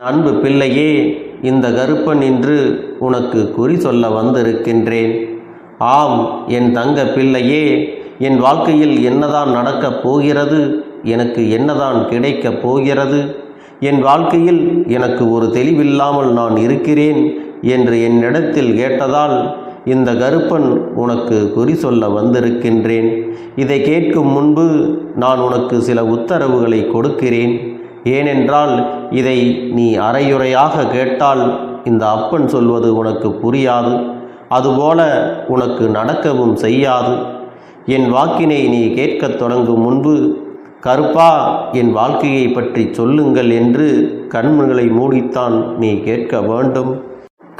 அன்பு பிள்ளையே இந்த கருப்பன் இன்று உனக்கு குறி சொல்ல வந்திருக்கின்றேன். ஆம் என் தங்க பிள்ளையே என் வாழ்க்கையில் என்னதான் நடக்கப் போகிறது எனக்கு என்னதான் கிடைக்கப் போகிறது என் வாழ்க்கையில் எனக்கு ஒரு தெளிவில்லாமல் நான் இருக்கிறேன் என்று என்னிடத்தில் கேட்டதால் இந்த கருப்பன் உனக்கு குறி சொல்ல வந்திருக்கின்றேன். இதை கேட்கும் முன்பு நான் உனக்கு சில உத்தரவுகளை கொடுக்கிறேன். ஏனென்றால் இதை நீ அரையுறையாக கேட்டால் இந்த அப்பன் சொல்வது உனக்கு புரியாது. அதுபோல உனக்கு நடக்கவும் செய்யாது. என் வாக்கினை நீ கேட்கத் தொடங்கும் முன்பு கருப்பா என் வாழ்க்கையை பற்றி சொல்லுங்கள் என்று கண்களை மூடித்தான் நீ கேட்க வேண்டும்.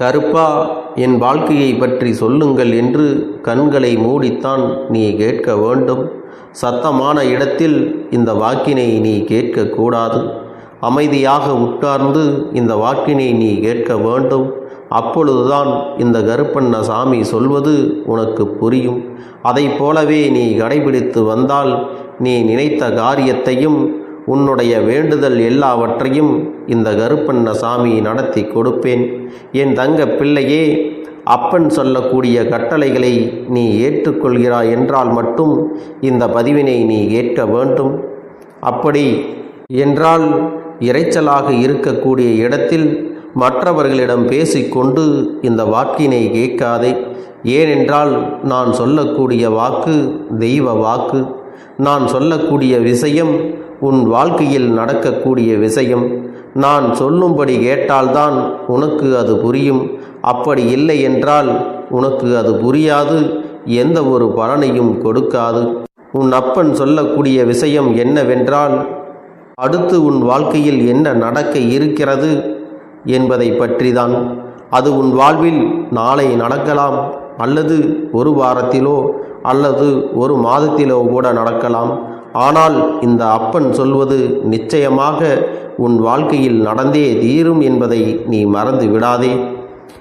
கருப்பா என் வாழ்க்கையை பற்றி சொல்லுங்கள் என்று கண்களை மூடித்தான் நீ கேட்க வேண்டும். சத்தமான இடத்தில் இந்த வாக்கினை நீ கேட்கக்கூடாது. அமைதியாக உட்கார்ந்து இந்த வாக்கினை நீ கேட்க வேண்டும். அப்பொழுதுதான் இந்த கருப்பண்ண சாமி சொல்வது உனக்கு புரியும். அதைப் போலவே நீ கடைபிடித்து வந்தால் நீ நினைத்த காரியத்தையும் உன்னுடைய வேண்டுதல் எல்லாவற்றையும் இந்த கருப்பண்ண சாமி நடத்தி கொடுப்பேன். என் தங்க பிள்ளையே அப்பன் சொல்லக்கூடிய கட்டளைகளை நீ ஏற்றுக்கொள்கிறாய் என்றால் மட்டும் இந்த பதிவினை நீ ஏற்க வேண்டும். அப்படி என்றால் இரைச்சலாக இருக்கக்கூடிய இடத்தில் மற்றவர்களிடம் பேசிக்கொண்டு இந்த வாக்கினை கேட்காதே. ஏனென்றால் நான் சொல்லக்கூடிய வாக்கு தெய்வ வாக்கு. நான் சொல்லக்கூடிய விஷயம் உன் வாழ்க்கையில் நடக்கக்கூடிய விஷயம். நான் சொல்லும்படி கேட்டால்தான் உனக்கு அது புரியும். அப்படி இல்லை என்றால் உனக்கு அது புரியாது எந்த ஒரு பலனையும் கொடுக்காது. உன் அப்பன் சொல்லக்கூடிய விஷயம் என்னவென்றால் அடுத்து உன் வாழ்க்கையில் என்ன நடக்க இருக்கிறது என்பதை பற்றிதான். அது உன் வாழ்வில் நாளை நடக்கலாம் அல்லது ஒரு வாரத்திலோ அல்லது ஒரு மாதத்திலோ கூட நடக்கலாம். ஆனால் இந்த அப்பன் சொல்வது நிச்சயமாக உன் வாழ்க்கையில் நடந்தே தீரும் என்பதை நீ மறந்து விடாதே.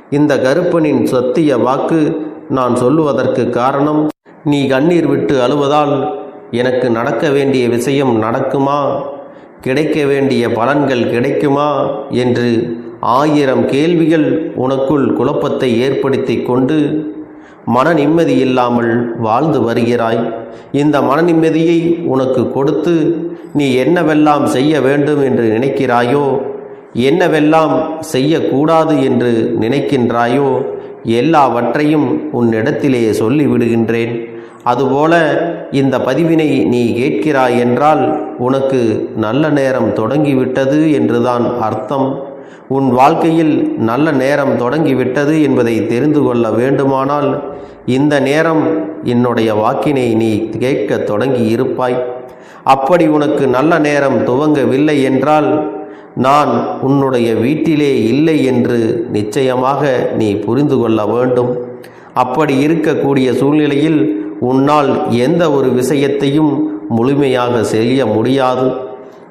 இந்த கருப்பனின் சத்திய வாக்கு நான் சொல்லுவதற்கு காரணம் நீ கண்ணீர் விட்டு அழுவதால் எனக்கு நடக்க வேண்டிய விஷயம் நடக்குமா? கிடைக்க வேண்டிய பலன்கள் கிடைக்குமா? என்று ஆயிரம் கேள்விகள் உனக்குள் குழப்பத்தை ஏற்படுத்தி கொண்டு மன நிம்மதி இல்லாமல் வாழ்ந்து வருகிறாய். இந்த மன நிம்மதியை உனக்கு கொடுத்து நீ என்னவெல்லாம் செய்ய வேண்டும் என்று நினைக்கிறாயோ? என்னவெல்லாம் செய்யக்கூடாது என்று நினைக்கின்றாயோ எல்லாவற்றையும் உன்னிடத்திலே சொல்லிவிடுகின்றேன். அதுபோல இந்த பதிவினை நீ கேட்கிறாய் என்றால் உனக்கு நல்ல நேரம் தொடங்கிவிட்டது என்றுதான் அர்த்தம். உன் வாழ்க்கையில் நல்ல நேரம் தொடங்கிவிட்டது என்பதை தெரிந்து கொள்ள வேண்டுமானால் இந்த நேரம் என்னுடைய வாக்கினை நீ கேட்க தொடங்கி இருப்பாய் அப்படி உனக்கு நல்ல நேரம் துவங்கவில்லை என்றால் நான் உன்னுடைய வீட்டிலே இல்லை என்று நிச்சயமாக நீ புரிந்து கொள்ள வேண்டும். அப்படி இருக்கக்கூடிய சூழ்நிலையில் உன்னால் எந்த ஒரு விஷயத்தையும் முழுமையாக செய்ய முடியாது.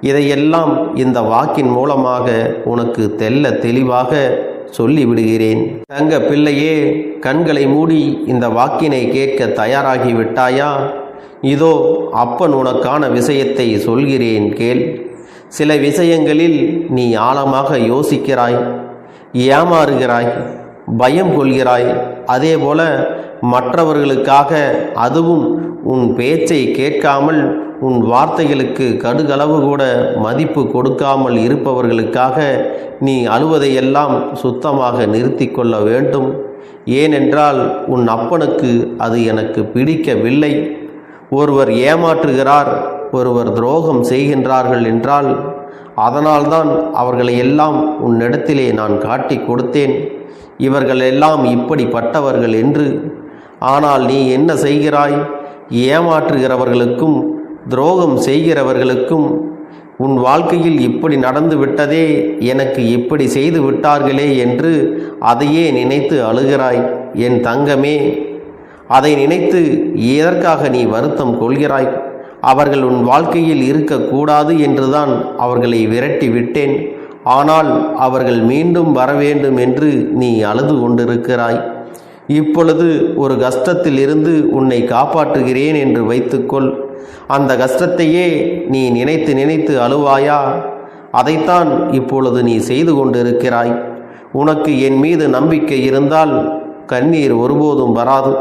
இதையெல்லாம் இந்த வாக்கின் மூலமாக உனக்கு தெல்ல தெளிவாக சொல்லிவிடுகிறேன். தங்க பிள்ளையே கண்களை மூடி இந்த வாக்கினை கேட்க தயாராகி விட்டாயா இதோ அப்பன் உனக்கான விஷயத்தை சொல்கிறேன் கேள். சில விஷயங்களில் நீ ஆழமாக யோசிக்கிறாய் ஏமாறுகிறாய் பயம் கொள்கிறாய். அதேபோல மற்றவர்களுக்காக அதுவும் உன் பேச்சை கேட்காமல் உன் வார்த்தைகளுக்கு கடுகளவு கூட மதிப்பு கொடுக்காமல் இருப்பவர்களுக்காக நீ அழுவதையெல்லாம் சுத்தமாக நிறுத்தி கொள்ள வேண்டும். ஏனென்றால் உன் அப்பனுக்கு அது எனக்கு பிடிக்கவில்லை. ஒருவர் ஏமாற்றுகிறார் ஒருவர் துரோகம் செய்கின்றார்கள் என்றால் அதனால்தான் அவர்களை எல்லாம் உன்னிடத்திலே நான் காட்டி கொடுத்தேன். இவர்கள் எல்லாம் இப்படிப்பட்டவர்கள் என்று. ஆனால் நீ என்ன செய்கிறாய்? ஏமாற்றுகிறவர்களுக்கும் துரோகம் செய்கிறவர்களுக்கும் உன் வாழ்க்கையில் இப்படி நடந்து விட்டதே எனக்கு இப்படி செய்து விட்டார்களே என்று அதையே நினைத்து அழுகிறாய் என் தங்கமே. அதை நினைத்து எதற்காக நீ வருத்தம் கொள்கிறாய்? அவர்கள் உன் வாழ்க்கையில் இருக்கக்கூடாது என்றுதான் அவர்களை விரட்டி விட்டேன். ஆனால் அவர்கள் மீண்டும் வர வேண்டும் என்று நீ அழுது கொண்டிருக்கிறாய். இப்பொழுது ஒரு கஷ்டத்தில் இருந்து உன்னை காப்பாற்றுகிறேன் என்று வைத்துக்கொள். அந்த கஷ்டத்தையே நீ நினைத்து நினைத்து அழுவாயா? அதைத்தான் இப்பொழுது நீ செய்து கொண்டிருக்கிறாய். உனக்கு என் மீது நம்பிக்கை இருந்தால் கண்ணீர் ஒருபோதும் வராது.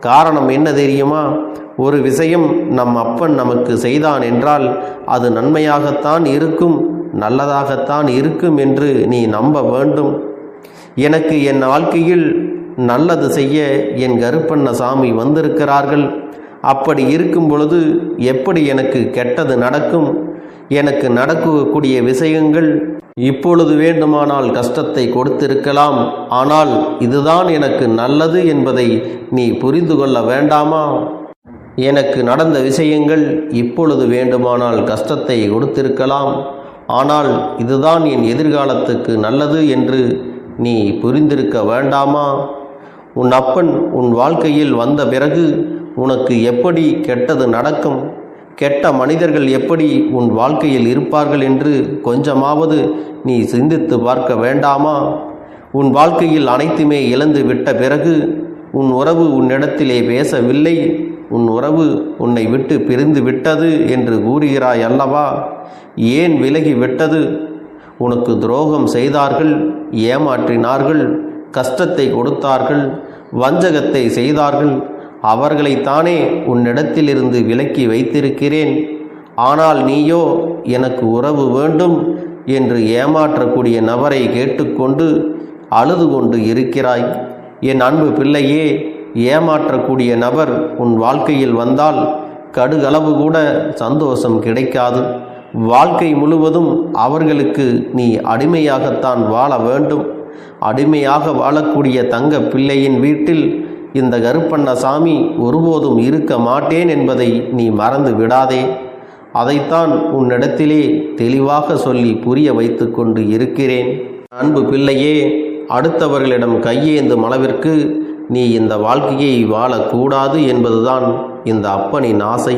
காரணம் என்ன தெரியுமா? ஒரு விஷயம் நம் அப்பன் நமக்கு செய்தான் என்றால் அது நன்மையாகத்தான் இருக்கும் நல்லதாகத்தான் இருக்கும் என்று நீ நம்ப வேண்டும். எனக்கு என் வாழ்க்கையில் நல்லது செய்ய என் கருப்பண்ண சாமி வந்திருக்கிறார்கள். அப்படி இருக்கும் பொழுது எப்படி எனக்கு கெட்டது நடக்கும்? எனக்கு நடக்கக்கூடிய விஷயங்கள் இப்பொழுது வேண்டுமானால் கஷ்டத்தை கொடுத்திருக்கலாம். ஆனால் இதுதான் எனக்கு நல்லது என்பதை நீ புரிந்து கொள்ள வேண்டாமா? எனக்கு நடந்த விஷயங்கள் இப்பொழுது வேண்டுமானால் கஷ்டத்தை கொடுத்திருக்கலாம். ஆனால் இதுதான் என் எதிர்காலத்துக்கு நல்லது என்று நீ புரிந்திருக்க வேண்டாமா? உன் அப்பன் உன் வாழ்க்கையில் வந்த பிறகு உனக்கு எப்படி கெட்டது நடக்கும்? கெட்ட மனிதர்கள் எப்படி உன் வாழ்க்கையில் இருப்பார்கள் என்று கொஞ்சமாவது நீ சிந்தித்து பார்க்க வேண்டாமா? உன் வாழ்க்கையில் அனைத்துமே இழந்து விட்ட பிறகு உன் உறவு உன்னிடத்திலே பேசவில்லை. உன் உறவு உன்னை விட்டு பிரிந்து விட்டது என்று கூறுகிறாய் அல்லவா? ஏன் விலகி விட்டது? உனக்கு துரோகம் செய்தார்கள் ஏமாற்றினார்கள் கஷ்டத்தை கொடுத்தார்கள் வஞ்சகத்தை செய்தார்கள் அவர்களைத்தானே உன்னிடத்திலிருந்து விலக்கி வைத்திருக்கிறேன். ஆனால் நீயோ எனக்கு உறவு வேண்டும் என்று ஏமாற்றக்கூடிய நபரை கேட்டுக்கொண்டு அழுது கொண்டு இருக்கிறாய். என் அன்பு பிள்ளையே ஏமாற்றக்கூடிய நபர் உன் வாழ்க்கையில் வந்தால் கடுகளவு கூட சந்தோஷம் கிடைக்காது. வாழ்க்கை முழுவதும் அவர்களுக்கு நீ அடிமையாகத்தான் வாழ வேண்டும். அடிமையாக வாழக்கூடிய தங்க பிள்ளையின் வீட்டில் இந்த கருப்பண்ணசாமி ஒருபோதும் இருக்க மாட்டேன் என்பதை நீ மறந்து விடாதே. அதைத்தான் உன்னிடத்திலே தெளிவாக சொல்லி புரிய வைத்து கொண்டு இருக்கிறேன். அன்பு பிள்ளையே அடுத்தவர்களிடம் கையேந்தும் அளவிற்கு நீ இந்த வாழ்க்கையை வாழக்கூடாது என்பதுதான் இந்த அப்பனின் ஆசை.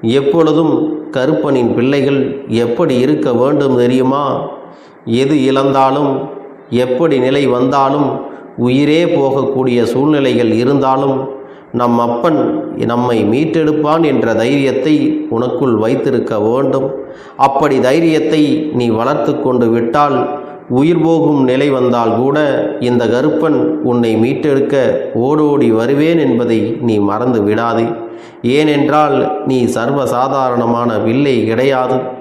எப்பொழுதும் கருப்பனின் பிள்ளைகள் எப்படி இருக்க வேண்டும் தெரியுமா? எது இழந்தாலும் எப்படி நிலை வந்தாலும் உயிரே போகக்கூடிய சூழ்நிலைகள் இருந்தாலும் நம் அப்பன் நம்மை மீட்டெடுப்பான் என்ற தைரியத்தை உனக்குள் வைத்திருக்க வேண்டும். அப்படி தைரியத்தை நீ வளர்த்து கொண்டு விட்டால் உயிர் போகும் நிலை வந்தால் கூட இந்த கருப்பன் உன்னை மீட்டெடுக்க ஓடோடி வருவேன் என்பதை நீ மறந்து விடாதே. ஏனென்றால் நீ சர்வசாதாரணமான வில்லை கிடையாது.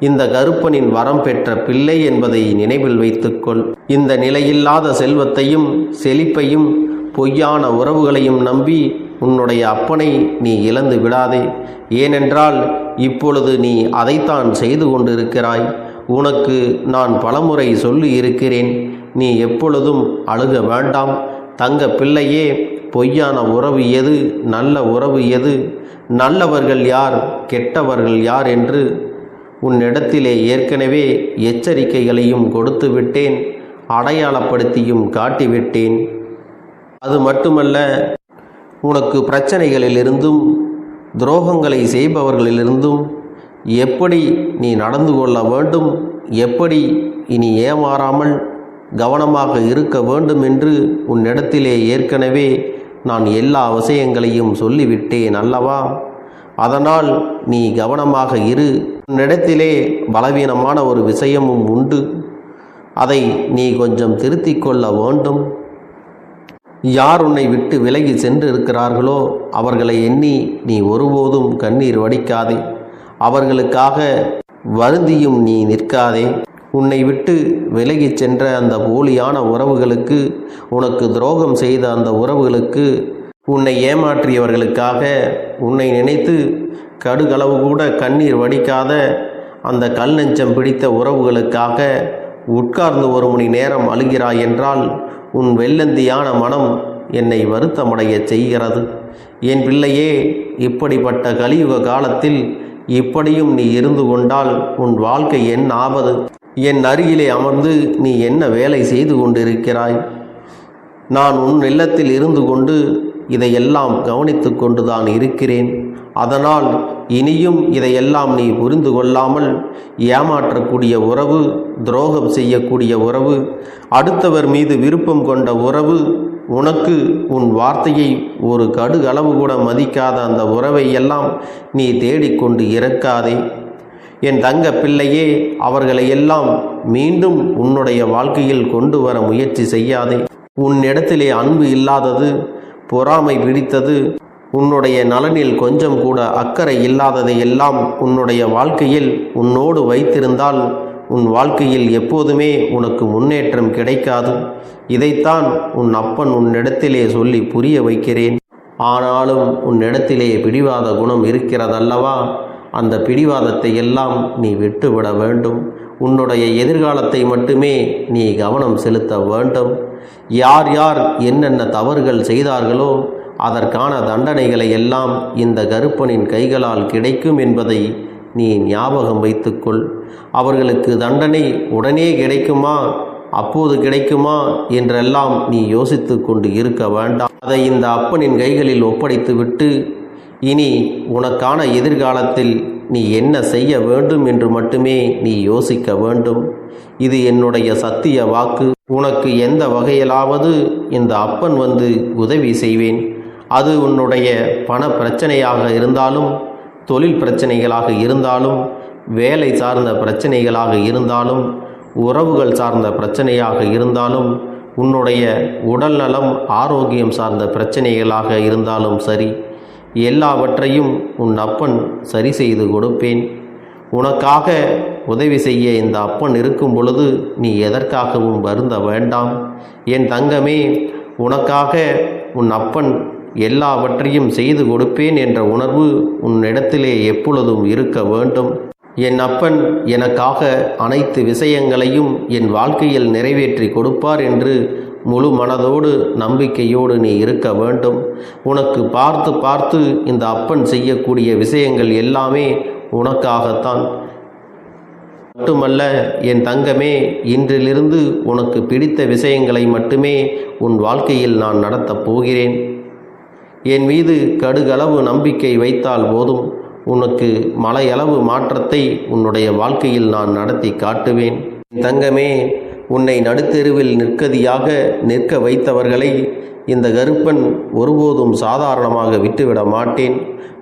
இந்த கருப்பனின் வரம் பெற்ற பிள்ளை என்பதை நினைவில் வைத்துக்கொள். இந்த நிலையில்லாத செல்வத்தையும் செழிப்பையும் பொய்யான உறவுகளையும் நம்பி உன்னுடைய அப்பனை நீ இழந்து விடாதே. ஏனென்றால் இப்பொழுது நீ அதைத்தான் செய்து கொண்டிருக்கிறாய். உனக்கு நான் பலமுறை சொல்லி இருக்கிறேன் நீ எப்பொழுதும் அழுக வேண்டாம். தங்க பிள்ளையே பொய்யான உறவு எது நல்ல உறவு எது? நல்லவர்கள் யார் கெட்டவர்கள் யார் என்று உன்னிடத்திலே ஏற்கனவே எச்சரிக்கைகளையும் கொடுத்து விட்டேன் அடையாளப்படுத்தியும் காட்டிவிட்டேன். அது மட்டுமல்ல உனக்கு பிரச்சனைகளிலிருந்தும் துரோகங்களை செய்பவர்களிலிருந்தும் எப்படி நீ நடந்து கொள்ள வேண்டும் எப்படி இனி ஏமாறாமல் கவனமாக இருக்க வேண்டும் என்று உன்னிடத்திலே ஏற்கனவே நான் எல்லா விஷயங்களையும் சொல்லிவிட்டேன் அல்லவா? அதனால் நீ கவனமாக இரு. உன்னிடத்திலே பலவீனமான ஒரு விஷயமும் உண்டு. அதை நீ கொஞ்சம் திருத்திக் கொள்ள வேண்டும். யார் உன்னை விட்டு விலகி சென்று இருக்கிறார்களோ அவர்களை எண்ணி நீ ஒருபோதும் கண்ணீர் வடிக்காதே. அவர்களுக்காக வருந்தியும் நீ நிற்காதே. உன்னை விட்டு விலகிச் சென்ற அந்த போலியான உறவுகளுக்கு உனக்கு துரோகம் செய்த அந்த உறவுகளுக்கு உன்னை ஏமாற்றியவர்களுக்காக உன்னை நினைத்து கடுகளவு கூட கண்ணீர் வடிக்காத அந்த கல் நெஞ்சம் பிடித்த உறவுகளுக்காக உட்கார்ந்து ஒரு மணி நேரம் அழுகிறாய் என்றால் உன் வெள்ளந்தியான மனம் என்னை வருத்தமடைய செய்கிறது. என் பிள்ளையே இப்படிப்பட்ட கலியுக காலத்தில் இப்படியும் நீ இருந்து கொண்டால் உன் வாழ்க்கை என் ஆபது என் அருகிலே அமர்ந்து நீ என்ன வேலை செய்து கொண்டிருக்கிறாய்? நான் உன் இல்லத்தில் இருந்து கொண்டு இதையெல்லாம் கவனித்து கொண்டுதான் இருக்கிறேன். அதனால் இனியும் இதையெல்லாம் நீ புரிந்து கொள்ளாமல் ஏமாற்றக்கூடிய உறவு துரோகம் செய்யக்கூடிய உறவு அடுத்தவர் மீது விருப்பம் கொண்ட உறவு உனக்கு உன் வார்த்தையை ஒரு கடுகளவு கூட மதிக்காத அந்த உறவை எல்லாம் நீ தேடிக்கொண்டு இறக்காதே. என் தங்க பிள்ளையே அவர்களை எல்லாம் மீண்டும் உன்னுடைய வாழ்க்கையில் கொண்டு வர முயற்சி செய்யாதே. உன்னிடத்திலே அன்பு இல்லாதது பொறாமை பிடித்தது உன்னுடைய நலனில் கொஞ்சம் கூட அக்கறை இல்லாததை எல்லாம் உன்னுடைய வாழ்க்கையில் உன்னோடு வைத்திருந்தால் உன் வாழ்க்கையில் எப்போதுமே உனக்கு முன்னேற்றம் கிடைக்காது. இதைத்தான் உன் அப்பன் உன்னிடத்திலே சொல்லி புரிய வைக்கிறேன். ஆனாலும் உன்னிடத்திலே பிடிவாத குணம் இருக்கிறதல்லவா? அந்த பிடிவாதத்தை எல்லாம் நீ விட்டுவிட வேண்டும். உன்னுடைய எதிர்காலத்தை மட்டுமே நீ கவனம் செலுத்த வேண்டும். யார் யார் என்னென்ன தவறுகள் செய்தார்களோ அதற்கான தண்டனைகளை எல்லாம் இந்த கருப்பனின் கைகளால் கிடைக்கும் என்பதை நீ ஞாபகம் வைத்துக்கொள். அவர்களுக்கு தண்டனை உடனே கிடைக்குமா? அப்போது கிடைக்குமா? என்றெல்லாம் நீ யோசித்து கொண்டு இருக்க வேண்டாம். அதை இந்த அப்பனின் கைகளில் ஒப்படைத்துவிட்டு இனி உனக்கான எதிர்காலத்தில் நீ என்ன செய்ய வேண்டும் என்று மட்டுமே நீ யோசிக்க வேண்டும். இது என்னுடைய சத்திய வாக்கு. உனக்கு எந்த வகையிலாவது இந்த அப்பன் வந்து உதவி செய்வேன். அது உன்னுடைய பண பிரச்சனையாக இருந்தாலும் தொழில் பிரச்சனைகளாக இருந்தாலும் வேலை சார்ந்த பிரச்சனைகளாக இருந்தாலும் உறவுகள் சார்ந்த பிரச்சனையாக இருந்தாலும் உன்னுடைய உடல் நலம் ஆரோக்கியம் சார்ந்த பிரச்சனைகளாக இருந்தாலும் சரி எல்லாவற்றையும் உன் அப்பன் சரி செய்து கொடுப்பேன். உனக்காக உதவி செய்ய இந்த அப்பன் இருக்கும் பொழுது நீ எதற்காகவும் வருந்த வேண்டாம். என் தங்கமே உனக்காக உன் அப்பன் எல்லாவற்றையும் செய்து கொடுப்பேன் என்ற உணர்வு உன்னிடத்திலே எப்பொழுதும் இருக்க வேண்டும். என் அப்பன் எனக்காக அனைத்து விஷயங்களையும் என் வாழ்க்கையில் நிறைவேற்றி கொடுப்பார் என்று முழு மனதோடு நம்பிக்கையோடு நீ இருக்க வேண்டும். உனக்கு பார்த்து பார்த்து இந்த அப்பன் செய்யக்கூடிய விஷயங்கள் எல்லாமே உனக்காகத்தான். மட்டுமல்ல என் தங்கமே இன்றிலிருந்து உனக்கு பிடித்த விஷயங்களை மட்டுமே உன் வாழ்க்கையில் நான் நடத்தப் போகிறேன். என் மீது கடுகளவு நம்பிக்கை வைத்தால் போதும் உனக்கு மலையளவு மாற்றத்தை உன்னுடைய வாழ்க்கையில் நான் நடத்தி காட்டுவேன். என் தங்கமே உன்னை நடுத்தெருவில் நிற்கதியாக நிற்க வைத்தவர்களை இந்த கருப்பன் ஒருபோதும் சாதாரணமாக விட்டுவிட மாட்டேன்.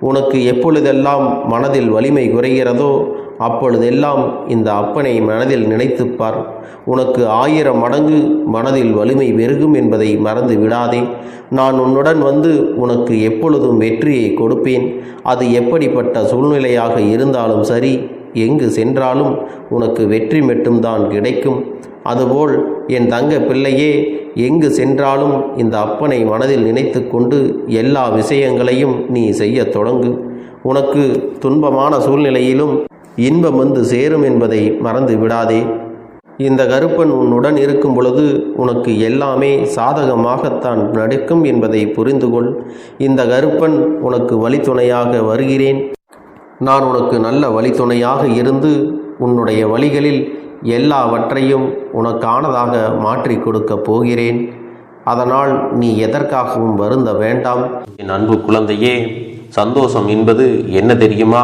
உனக்கு எப்பொழுதெல்லாம் மனதில் வலிமை குறைகிறதோ அப்பொழுதெல்லாம் இந்த அப்பனை மனதில் நினைத்துப்பார். உனக்கு ஆயிரம் மடங்கு மனதில் வலிமை பெருகும் என்பதை மறந்து விடாதே. நான் உன்னுடன் வந்து உனக்கு எப்பொழுதும் வெற்றியை கொடுப்பேன். அது எப்படிப்பட்ட சூழ்நிலையாக இருந்தாலும் சரி எங்கு சென்றாலும் உனக்கு வெற்றி மட்டும்தான் கிடைக்கும். அதுபோல் என் தங்க பிள்ளையே எங்கு சென்றாலும் இந்த அப்பனை மனதில் நினைத்து கொண்டு எல்லா விஷயங்களையும் நீ செய்யத் தொடங்கு. உனக்கு துன்பமான சூழ்நிலையிலும் இன்பம் வந்து சேரும் என்பதை மறந்து விடாதே. இந்த கருப்பன் உன்னுடன் இருக்கும் பொழுது உனக்கு எல்லாமே சாதகமாகத்தான் நடக்கும் என்பதை புரிந்து கொள் இந்த கருப்பன் உனக்கு வழித்துணையாக வருகிறேன். நான் உனக்கு நல்ல வழித்துணையாக இருந்து உன்னுடைய வழிகளில் எல்லாவற்றையும் உனக்கானதாக மாற்றி கொடுக்கப் போகிறேன். அதனால் நீ எதற்காகவும் வருந்த வேண்டாம். என் அன்பு குழந்தையே சந்தோஷம் என்பது என்ன தெரியுமா?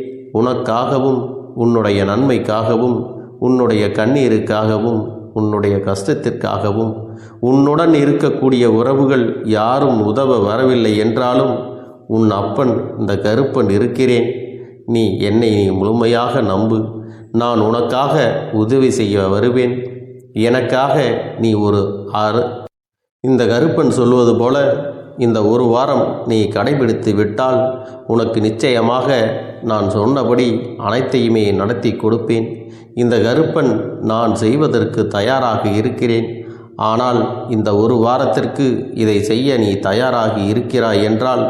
உனக்காகவும் உன்னுடைய நன்மைக்காகவும் உன்னுடைய கண்ணீருக்காகவும் உன்னுடைய கஷ்டத்திற்காகவும் உன்னுடன் இருக்கக்கூடிய உறவுகள் யாரும் உதவ வரவில்லை என்றாலும் உன் அப்பன் இந்த கருப்பன் இருக்கிறேன். நீ என்னை நீ முழுமையாக நம்பு. நான் உனக்காக உதவி செய்ய வருவேன். எனக்காக நீ ஒரு ஆறு. இந்த கருப்பன் சொல்வது போல இந்த ஒரு வாரம் நீ கடைபிடித்து விட்டால் உனக்கு நிச்சயமாக நான் சொன்னபடி அனைத்தையுமே நடத்தி கொடுப்பேன். இந்த கருப்பன் நான் செய்வதற்கு தயாராக இருக்கிறேன். ஆனால் இந்த ஒரு வாரத்திற்கு இதை செய்ய நீ தயாராகி இருக்கிறாய் என்றால்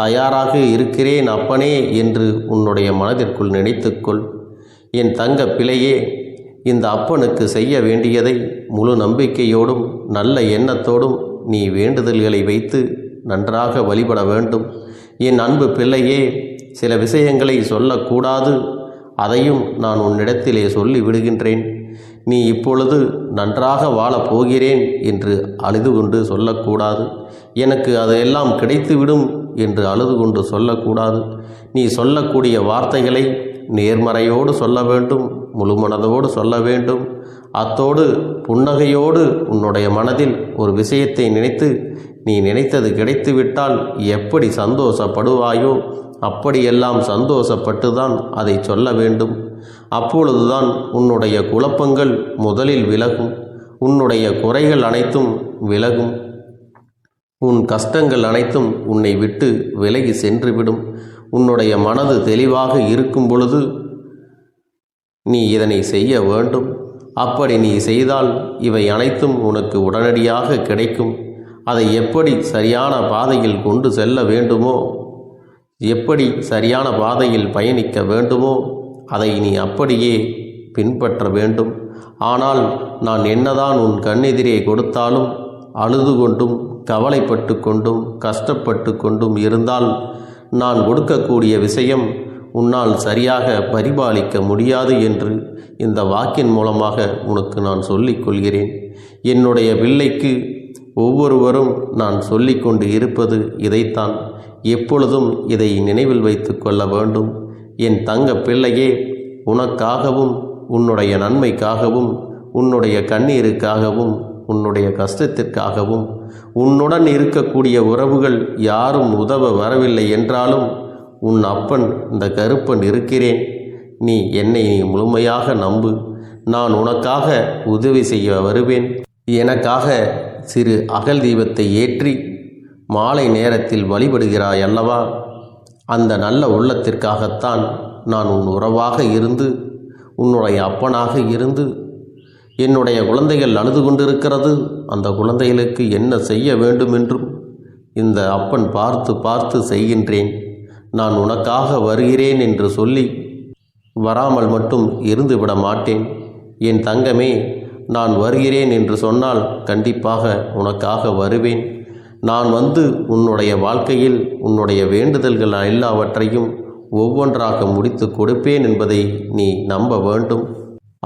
தயாராக இருக்கிறேன் அப்பனே என்று உன்னுடைய மனதிற்குள் நினைத்துக்கொள் என் தங்க பிழையே இந்த அப்பனுக்கு செய்ய வேண்டியதை முழு நம்பிக்கையோடும் நல்ல எண்ணத்தோடும் நீ வேண்டுதல்களை வைத்து நன்றாக வழிபட வேண்டும். என் அன்பு பிள்ளையே சில விஷயங்களை சொல்லக்கூடாது. அதையும் நான் உன்னிடத்திலே சொல்லி விடுகின்றேன் நீ இப்பொழுது நன்றாக வாழப் போகிறேன் என்று அழுது கொண்டு சொல்லக்கூடாது. எனக்கு அதையெல்லாம் கிடைத்துவிடும் என்று அழுது கொண்டு சொல்லக்கூடாது. நீ சொல்லக்கூடிய வார்த்தைகளை நேர்மறையோடு சொல்ல வேண்டும் முழுமனதோடு சொல்ல வேண்டும். அத்தோடு புன்னகையோடு உன்னுடைய மனதில் ஒரு விஷயத்தை நினைத்து நீ நினைத்தது கிடைத்துவிட்டால் எப்படி சந்தோஷப்படுவாயோ அப்படியெல்லாம் சந்தோஷப்பட்டு தான் அதை சொல்ல வேண்டும். அப்பொழுதுதான் உன்னுடைய குழப்பங்கள் முதலில் விலகும். உன்னுடைய குறைகள் அனைத்தும் விலகும். உன் கஷ்டங்கள் அனைத்தும் உன்னை விட்டு விலகி சென்றுவிடும். உன்னுடைய மனது தெளிவாக இருக்கும் பொழுது நீ இதனை செய்ய வேண்டும். அப்படி நீ செய்தால் இவை அனைத்தும் உனக்கு உடனடியாக கிடைக்கும். அதை எப்படி சரியான பாதையில் கொண்டு செல்ல வேண்டுமோ எப்படி சரியான பாதையில் பயணிக்க வேண்டுமோ அதை நீ அப்படியே பின்பற்ற வேண்டும். ஆனால் நான் என்னதான் உன் கண்ணெதிரே கொடுத்தாலும் அழுது கொண்டும் கவலைப்பட்டு கொண்டும் கஷ்டப்பட்டு கொண்டும் இருந்தால் நான் கொடுக்கக்கூடிய விஷயம் உன்னால் சரியாக பரிபாலிக்க முடியாது என்று இந்த வாக்கின் மூலமாக உனக்கு நான் சொல்லிக் கொள்கிறேன். என்னுடைய பிள்ளைக்கு ஒவ்வொருவரும் நான் சொல்லிக்கொண்டு இருப்பது இதைத்தான். எப்பொழுதும் இதை நினைவில் வைத்து கொள்ள வேண்டும். என் தங்க பிள்ளையே உனக்காகவும் உன்னுடைய நன்மைக்காகவும் உன்னுடைய கண்ணீருக்காகவும் உன்னுடைய கஷ்டத்திற்காகவும் உன்னுடன் இருக்கக்கூடிய உறவுகள் யாரும் உதவ வரவில்லை என்றாலும் உன் அப்பன் இந்த கருப்பன் இருக்கிறேன். நீ என்னை நீ முழுமையாக நம்பு. நான் உனக்காக உதவி செய்ய வருவேன். எனக்காக சிறு அகல் தீபத்தை ஏற்றி மாலை நேரத்தில் வழிபடுகிறாய் அல்லவா? அந்த நல்ல உள்ளத்திற்காகத்தான் நான் உன் உறவாக இருந்து உன்னுடைய அப்பனாக இருந்து என்னுடைய குழந்தைகள் அழுது கொண்டிருக்கிறது. அந்த குழந்தைகளுக்கு என்ன செய்ய வேண்டும் என்றும் இந்த அப்பன் பார்த்து பார்த்து செய்கின்றேன். நான் உனக்காக வருகிறேன் என்று சொல்லி வராமல் மட்டும் இருந்துவிட மாட்டேன். என் தங்கமே நான் வருகிறேன் என்று சொன்னால் கண்டிப்பாக உனக்காக வருவேன். நான் வந்து உன்னுடைய வாழ்க்கையில் உன்னுடைய வேண்டுதல்கள் எல்லாவற்றையும் ஒவ்வொன்றாக முடித்து கொடுப்பேன் என்பதை நீ நம்ப வேண்டும்.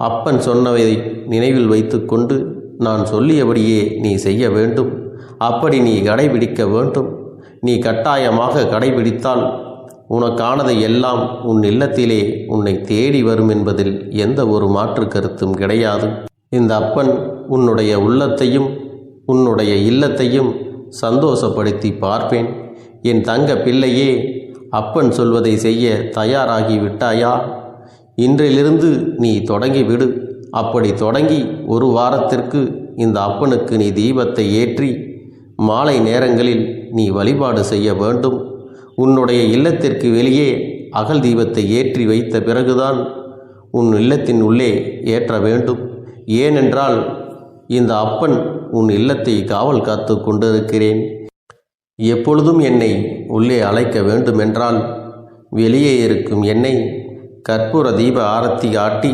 அப்பன் சொன்னவை நினைவில் வைத்துக்கொண்டு நான் சொல்லியபடியே நீ செய்ய வேண்டும். அப்படி நீ கடைபிடிக்க வேண்டும். நீ கட்டாயமாக கடைபிடித்தால் உனக்கானதை எல்லாம் உன் இல்லத்திலே உன்னை தேடி வரும் என்பதில் எந்த ஒரு மாற்று கருத்தும் கிடையாது. இந்த அப்பன் உன்னுடைய உள்ளத்தையும் உன்னுடைய இல்லத்தையும் சந்தோஷப்படுத்தி பார்ப்பேன். என் தங்க பிள்ளையே அப்பன் சொல்வதை செய்ய தயாராகி விட்டாயா? இன்றிலிருந்து நீ தொடங்கி விடு அப்படி தொடங்கி ஒரு வாரத்திற்கு இந்த அப்பனுக்கு நீ தீபத்தை ஏற்றி மாலை நேரங்களில் நீ வழிபாடு செய்ய வேண்டும். உன்னுடைய இல்லத்திற்கு வெளியே அகல் தீபத்தை ஏற்றி வைத்த பிறகுதான் உன் இல்லத்தின் உள்ளே ஏற்ற வேண்டும். ஏனென்றால் இந்த அப்பன் உன் இல்லத்தை காவல் காத்து கொண்டிருக்கிறேன். எப்பொழுதும் என்னை உள்ளே அழைக்க வேண்டுமென்றால் வெளியே இருக்கும் என்னை கற்பூர தீப ஆரத்தி காட்டி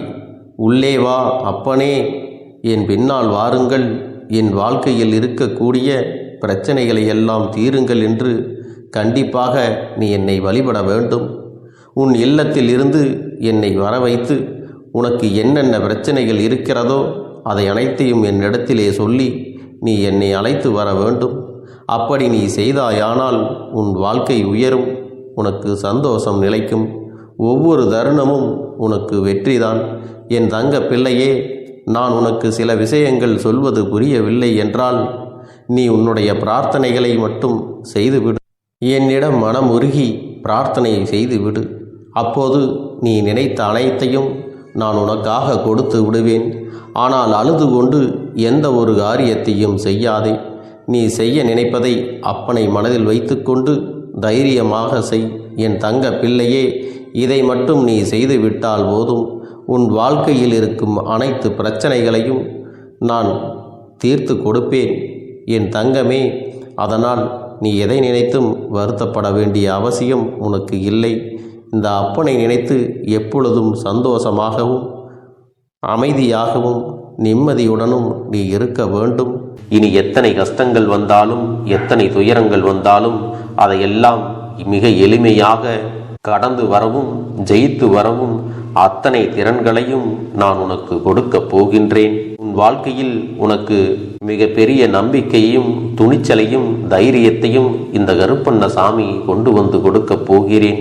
உள்ளே வா அப்பனே என் பின்னால் வாருங்கள். என் வாழ்க்கையில் இருக்கக்கூடிய பிரச்சனைகளை எல்லாம் தீருங்கள் என்று கண்டிப்பாக நீ என்னை வழிபட வேண்டும். உன் இல்லத்தில் இருந்து என்னை வர வைத்து உனக்கு என்னென்ன பிரச்சனைகள் இருக்கிறதோ அதை அனைத்தையும் என்னிடத்திலே சொல்லி நீ என்னை அழைத்து வர வேண்டும். அப்படி நீ செய்தாயானால் உன் வாழ்க்கை உயரும் உனக்கு சந்தோஷம் நிலைக்கும். ஒவ்வொரு தருணமும் உனக்கு வெற்றிதான். என் தங்க பிள்ளையே நான் உனக்கு சில விஷயங்கள் சொல்வது புரியவில்லை என்றால் நீ உன்னுடைய பிரார்த்தனைகளை மட்டும் செய்துவிடு. என்னிடம் மனம் உருகி பிரார்த்தனை செய்துவிடு. அப்போது நீ நினைத்த அனைத்தையும் நான் உனக்காக கொடுத்து விடுவேன். ஆனால் அழுது கொண்டு எந்த ஒரு காரியத்தையும் செய்யாதே. நீ செய்ய நினைப்பதை அப்பனை மனதில் வைத்துக்கொண்டு தைரியமாக செய். என் தங்க பிள்ளையே இதை மட்டும் நீ செய்துவிட்டால் போதும். உன் வாழ்க்கையில் இருக்கும் அனைத்து பிரச்சனைகளையும் நான் தீர்த்து கொடுப்பேன். என் தங்கமே அதனால் நீ எதை நினைத்தும் வருத்தப்பட வேண்டிய அவசியம் உனக்கு இல்லை. இந்த அப்பனை நினைத்து எப்பொழுதும் சந்தோஷமாகவும் அமைதியாகவும் நிம்மதியுடனும் நீ இருக்க வேண்டும். இனி எத்தனை கஷ்டங்கள் வந்தாலும் எத்தனை துயரங்கள் வந்தாலும் அதையெல்லாம் மிக எளிமையாக கடந்து வரவும் ஜெயித்து வரவும் அத்தனை திறன்களையும் நான் உனக்கு கொடுக்கப் போகின்றேன். உன் வாழ்க்கையில் உனக்கு மிக பெரிய நம்பிக்கையும் துணிச்சலையும் தைரியத்தையும் இந்த கருப்பண்ண சாமி கொண்டு வந்து கொடுக்கப் போகிறேன்.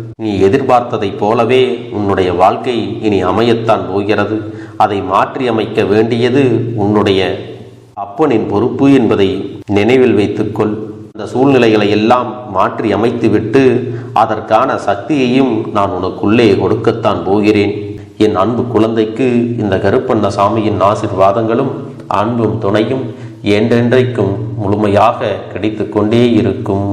நீ எதிர்பார்த்ததைப் போலவே உன்னுடைய வாழ்க்கை இனி அமையத்தான் போகிறது. அதை மாற்றி அமைக்க வேண்டியது உன்னுடைய அப்பனின் பொறுப்பு என்பதை நினைவில் வைத்துக்கொள். அந்த சூழ்நிலைகளை எல்லாம் மாற்றி அமைத்துவிட்டு அதற்கான சக்தியையும் நான் உனக்குள்ளே கொடுக்கத்தான் போகிறேன். என் அன்பு குழந்தைக்கு இந்த கருப்பண்ண சாமியின் ஆசிர்வாதங்களும் அன்பும் துணையும் என்றென்றைக்கும் முழுமையாக கிடைத்து கொண்டே இருக்கும்.